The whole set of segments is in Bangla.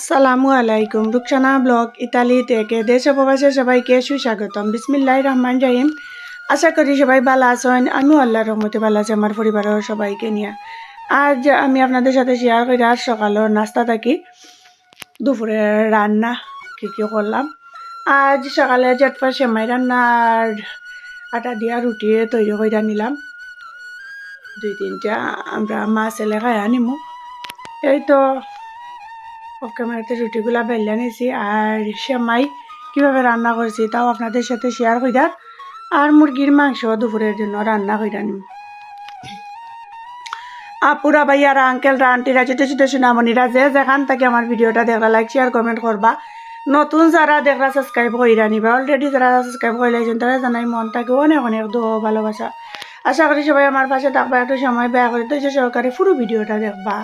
আসসালামু আলাইকুম। রুকসানা ব্লগ ইতালি থেকে দেশ উপবাসে সবাইকে সুস্বাগতম। বিসমিল্লাহ রহমান রহিম। আশা করি সবাই ভালো আছেন। আমিও আল্লাহর রহমতে ভালো আছি, আমার পরিবারের সবাইকে নিয়ে। আজ আমি আপনাদের সাথে শেয়ার করি আজ সকালের নাস্তা থাকি। দুপুরে রান্না কী কী করলাম। আজ সকালে জটপা সেমাই রান্নার আটা দিয়া রুটি তৈরি করে নিলাম দুই তিনটা আমরা মা ছেলে খাই আনিমু। এই তো অফ ক্যামেরাতে রুটিগুলা বেলে নিয়েছি আর সেমাই কীভাবে রান্না করছি তাও আপনাদের সাথে শেয়ার কইরার আর মুরগির মাংস দুপুরের জন্য রান্না নিম। আপুরা ভাইয়ারা আঙ্কেলরা আন্টিরা ছোটো ছোটো সোনামণিরা যে যেখান থেকে আমার ভিডিওটা দেখলা লাইক শেয়ার কমেন্ট করবা, নতুন যারা দেখরা সাবস্ক্রাইব কইরা নিবা। অলরেডি যারা সাবস্ক্রাইব করে লাইছেন তারা জানাই মন থাকে অনেক অনেক দো ভালোবাসা। আশা করি সবাই আমার পাশে থাকবা, একটু সময় ব্যয় করে তো সহকারে পুরো ভিডিওটা দেখবা।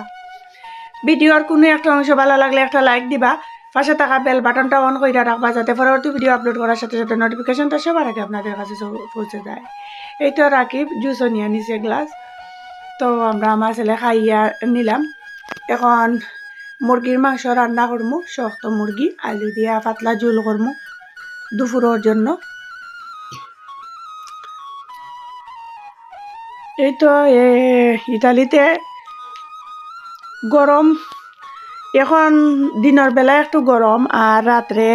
ভিডিওর কোনো একটা অংশ ভালো লাগলে একটা লাইক দিবা। পাশে থাকা বেল বাটনটা অন করে রাখবা যাতে পরবর্তী ভিডিও আপলোড করার সাথে সাথে নোটিফিকেশনটা সবার আগে আপনাদের কাছে পৌঁছে যায়। এই তো রাকিব জুসও নিয়ে নিছে গ্লাস তো আমরা আমার ছেলে খাইয়া নিলাম। এখন মুরগির মাংস রান্না করব শক্ত মুরগি, আলু দিয়া পাতলা ঝোল করব দুপুরের জন্য। এই তো ইতালিতে গরম। এখন দিনের বেলা একটু গরম আর রাত্রে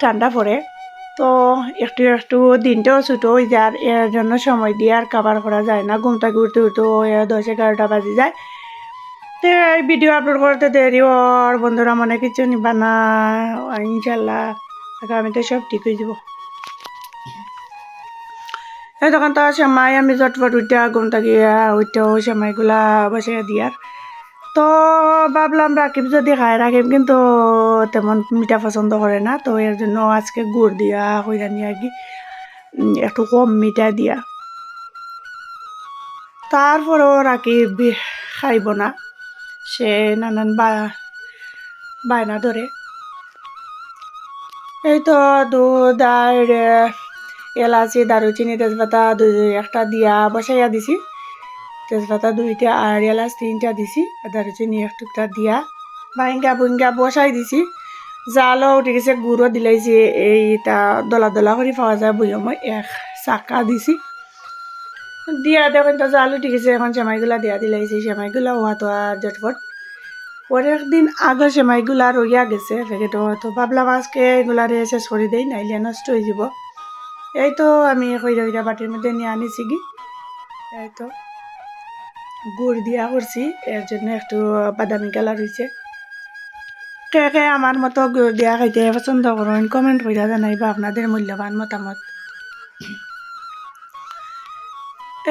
ঠান্ডা পড়ে তো একটু একটু দিনটাও ছোটো হয়ে যায় এর জন্য সময় দিয়ে আর কাবার করা যায় না। ঘুমটা ঘুরতে উঠতে দশ এগারোটা বাজে যায়। তো এই ভিডিও আপলোড করতে দেরি, ওর বন্ধুরা মনে কিছু নিবা না। ইনশাল্লাহ আগামীতে সব ঠিক হয়ে যাব। তখন তো সেমাই আমি চটপট উঠে ঘুমটা গিয়া উঠেও সেমাইগুলা বসে দিয়ার। তো ভাবলাম রাকিব যদি খায়, রাকিব কিন্তু তেমন মিঠা পছন্দ করে না, তো এর জন্য আজকে গুড় দিয়া, কইরা নিয়ে আর কি একটু কম মিঠা দিয়া। তারপরেও রাকিব খাইব না, সে নানান বা, বায়না ধরে। এই তো দুধ আর, এলাচি, দারুচিনি, তেজপাতা দুই একটা দিয়া বসাইয়া দিছি। তেজপাতা দুইটা আর এলাচ তিনটা দিছি। আর দারুচিনি এক টুকটা দিয়া ভাইঙ্গা ভুঙ্গা বসাই দিছি। জালও উঠে গেছে, গুঁড়ো দিলাইছি এইটা দলা দলা করে পাওয়া যায় বইও মই এক চাকা দিছি। দিয়া দেখুন তো জাল উঠে গেছে, এখন সেমাইগুলা দিয়া দিলাইছি সেমাইগুলা হওয়া তো আর জটফট পরে একদিন আগের সেমাইগুলা রইয়া গেছে প্যাকেটও তো ভাবলাম আজকে এগুলা রে শেষ করে দেই, নাইলে নষ্ট হয়ে যাব। এই তো আমি কইরা কইরা বাটির মধ্যে নিয়ে আনিছি কি এই তো। গুড় দিয়া করছি, এর জন্য একটু বাদামি কালার হয়েছে কে কে আমার মতো গুড় দিয়া খাইতে পছন্দ করেন কমেন্ট কইরা জানাইবা আপনাদের মূল্যবান মতামত।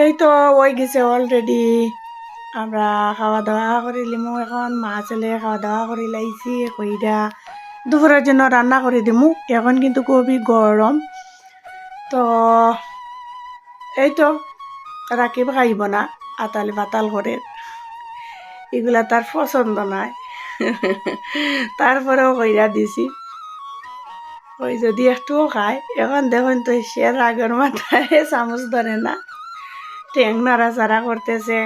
এই তো ওই গেছে অলরেডি আমরা খাওয়া দাওয়া করে লিমু এখন, মা ছেলে খাওয়া দাওয়া করে লাইছি, কইরা দুপুরের জন্য রান্না করে দিমু, এখন কিন্তু খুবই গরম। তো, এই তো, রাকিব খাইব না। আতাল বাতাল করে। এগুলা তার পছন্দ নয় তারপরেও কইরা দিছি। ওই যদি একটুও খায়, এখন দেখুন তো সে রাগের মাথায় চামচ ধরে না। ট্যাং নাড়াচাড়া করতেছে।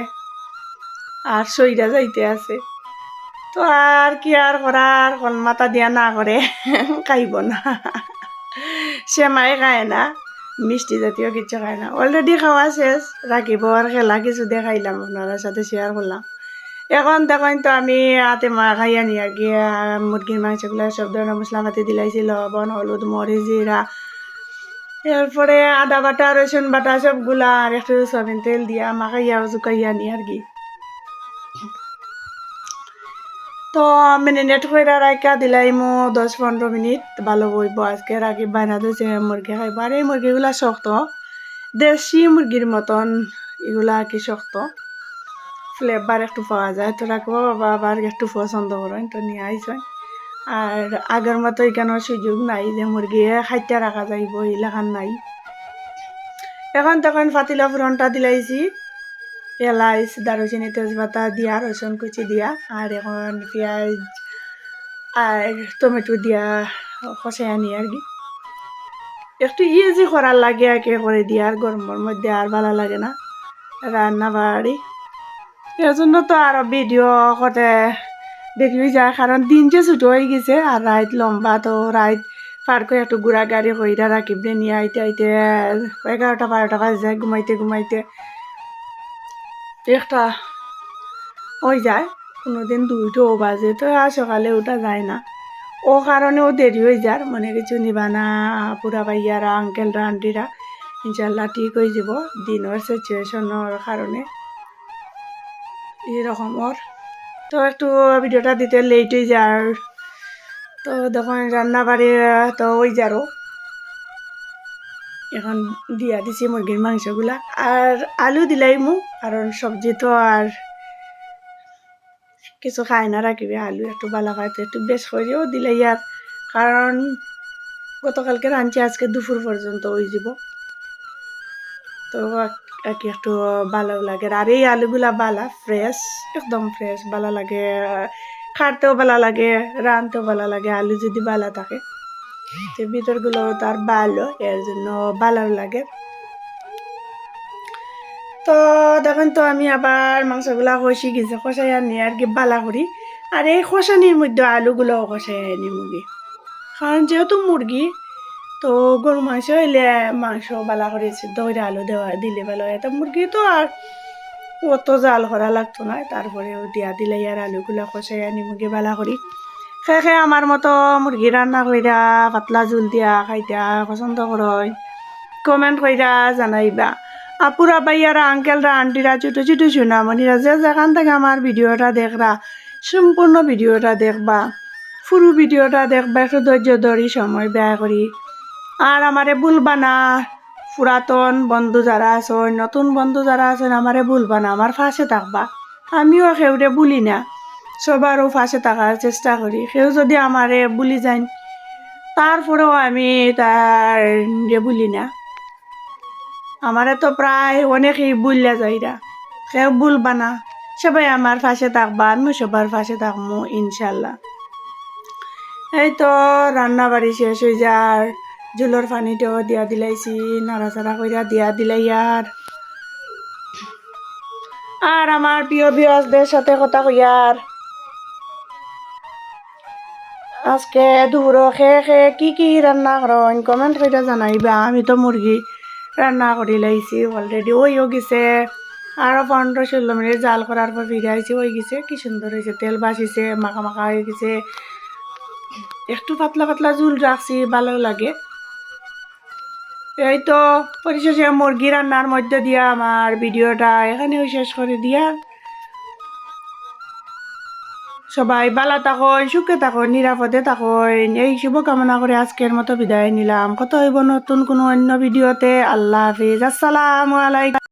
আর সইরা যাইতে আছে। তো আর কি আর করার কল মাথা দিয়া না করে খাইব না। সে মায়ে খায় না। মিষ্টি জাতীয় কিছু খায় না। অলরেডি খাওয়া শেষ রাখিব আর খেলা কিছু দেখাইলাম আপনার সাথে শেয়ার করলাম। এখন দেখেন তো আমি হাতে মা খাইয়া নিয়ে আর কি মুরগির মাংসগুলো সব ধরনের মশলা পাতি দিলাইছি লবণ, হলুদ মরিচ জিরা এরপরে আদা বাটা, রসুন বাটা, সবগুলা, আর একটু সয়াবিন তেল দিয়া মাখাইয়া জুকাইয়া নিয়ে আর কি। তো মেরিনেট করে রাখা দিলাই মো দশ পনেরো মিনিট, ভালো বইব আজকে। রাখি বায়না দিয়েছে মুরগি খাইব। আর এই মুরগিগুলা শক্ত। দেশি মুরগির মতন এগুলা কি শক্ত? ফ্লেভার একটু পাওয়া যায়। তো রাখব বাবা, আবার একটু পছন্দ করেন তো নিয়ে আইসেন। আর আগের মতো এখানে সুযোগ নাই যে মুরগি খাইতে রাখা যাইব এলাকার নাই। এখন তখন ফাতিলা ফুরনটা দিলাইছি। এলাইচ, দারুচিনি, তেজপাতা দিয়া, রসুন কুচি দিয়া, আর এখন পেঁয়াজ আর টমেটো দিয়া কষাই আনি আর কি। একটু ইজি করার লাগে আর কি করে দিয়া, আর গরমের মধ্যে আর ভালো লাগে না রান্না বাড়ি এর জন্য তো আরও ভিডিও করতে হয়ে যায়, কারণ দিন যে ছুটো হয়ে গেছে আর রাইত লম্বা, তো রাইত পার করে একটু ঘোরা গাড়ি হইরা রাখিবনে নিয়ে আইতে আইতে এগারোটা বারোটা বাজে যায়, ঘুমাইতে ঘুমাইতে। একটা ওই যায়, কোনোদিন দুইটাও বাজে, তো আর সকালে ওটা যায় না। ও কারণেও দেরি হয়ে যার মনে কিছু নিবা না পুরা ভাইয়ারা আঙ্কেলরা আন্টিরা ইনশাল্লাহ ঠিক হয়ে যাব দিনের সিচুয়েশনের কারণে এরকম ওর তো একটু ভিডিওটা দিতে লেট হয়ে যার তো দেখুন রান্না বাড়ি তো ওই যারও এখন দিয়া দিছি মুরগির মাংসগুলা। আর আলু দিলাই মু, কারণ সবজি তো আর কিছু খায় না, রাখিবে আলু, একটু বালা খাইতে একটু বেশ করেও দিলে ইয়ার কারণ গতকালকে রাঁধছি, আজকে দুপুর পর্যন্ত ওই যাব তো আর কি একটু ভালো লাগে। আর এই আলুগুলা বালা ফ্রেশ একদম ফ্রেশ ভালো লাগে। খাটতেও ভালো লাগে, রাঁধতেও ভালো লাগে, আলু যদি বালা থাকে। তো ভিতরগুলো তার ভালো, এর জন্য ভালো লাগে। তো দেখেন তো আমি আবার মাংসগুলা কষি গেছে, কষাই আনি আর কি বালা করি। আর এই কষানির মধ্যে আলুগুলো কষাই আনি মুরগি। কারণ যেহেতু মুরগি, তো গরু মাংস হইলে মাংস বালা করে করে আলু দেওয়া, দিলে ভালো হয়। তো মুরগি তো আর অত জাল করা লাগতো না তারপরে দিয়া দিলে আর আলুগুলা কষাই আনি মুরগি বালা করি। খাই আমার মতো মুরগি রান্না কইরা পাতলা জোল দিয়া, খাইতা পছন্দ করয় কমেন্ট কইরা জানাইবা। আপুরা ভাইয়ারা আঙ্কেলরা আন্টিরা ছোটো ছোটো সোনামণিরা যে যেখান থেকে আমার ভিডিওটা দেখরা সম্পূর্ণ ভিডিওটা দেখবা। পুরো ভিডিওটা দেখবা, একটু ধৈর্য ধরি সময় ব্যয় করি আর আমারে ভুলবা না পুরাতন বন্ধু যারা আছেন নতুন বন্ধু যারা আছেন আমারে ভুলবা না আমার ফাঁসে থাকবা। আমিও সেউরে ভুলি না। সবারও ফাঁসে থাকার চেষ্টা করি। সেও যদি আমারে ভুলি যান তারপরেও আমি তার ভুলি না। আমারে তো প্রায় অনেকেই বুললে যাইরা। কেউ ভুলবা না। সবাই আমার পাশে থাকবা আমি সবার পাশে থাকব ইনশাল্লাহ। এই তো রান্না বাড়ি শেষ হয়ে যার। জুলোর পানিটাও দিয়া দিলাইছি, নাড়াচাড়া কইরা দিয়া দিলাই আর। আর আমার প্রিয় বিয়সদের সাথে কথা কইয়ার। আজকে দুপুরো খেয়ে খেয়ে কি কি রান্না করেন কমেন্ট করে জানাইবা। আমি তো মুরগি রান্না করে লাইছি অলরেডি ওইও গেছে। আরও পনেরো ষোলো মিনিট জাল করার পর ফিরে আইছি, ওই গেছে, কি সুন্দর হয়েছে তেল বাসিছে, মাখা মাখা হয়ে গেছে। একটু পাতলা পাতলা জুল রাখছি, ভালো লাগে। এই তো, পরিশেষে মুরগি রান্নার মধ্যে দিয়া আমার ভিডিওটা এখানেও শেষ করে দিয়া। সবাই বালা থাকুন, সুখে থাকুন, নিরাপদে থাকুন। এই শুভকামনা করে আজকের মতো বিদায় নিলাম। কত হইব নতুন কোনো অন্য ভিডিওতে। আল্লাহ হাফিজ। আসসালামু আলাইকুম।